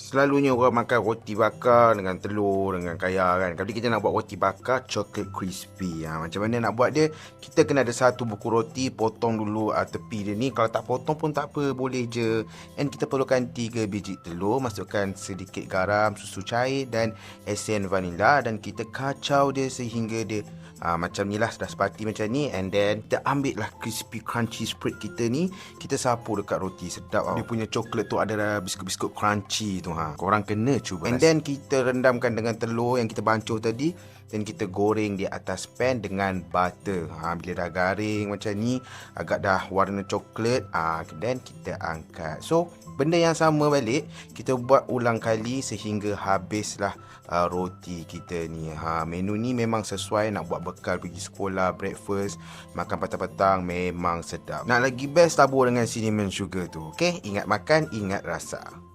Selalunya orang makan roti bakar dengan telur, dengan kaya kan. Kali kita nak buat roti bakar chocolate crispy. Ha, macam mana nak buat dia? Kita kena ada satu buku roti, potong dulu uh, tepi dia ni. Kalau tak potong pun tak apa, boleh je. And kita perlukan 3 biji telur, masukkan sedikit garam, susu cair dan esen vanila. Dan kita kacau dia sehingga dia uh, macam ni lah, dah sepati macam ni. And then kita ambil lah crispy crunchy spread kita ni. Kita sapu dekat roti, sedap tau. Dia punya coklat tu ada biskut-biskut crunchy tu ha. Korang kena cuba. And then kita rendamkan dengan telur yang kita bancuh tadi dan kita goreng di atas pan dengan butter. Ha bila dah garing macam ni, agak dah warna coklat, ah ha, then kita angkat. So, benda yang sama balik, kita buat ulang kali sehingga habislah uh, roti kita ni. Ha menu ni memang sesuai nak buat bekal pergi sekolah, breakfast, makan petang-petang memang sedap. Nak lagi best tabur dengan cinnamon sugar tu. Okey, ingat makan, ingat rasa.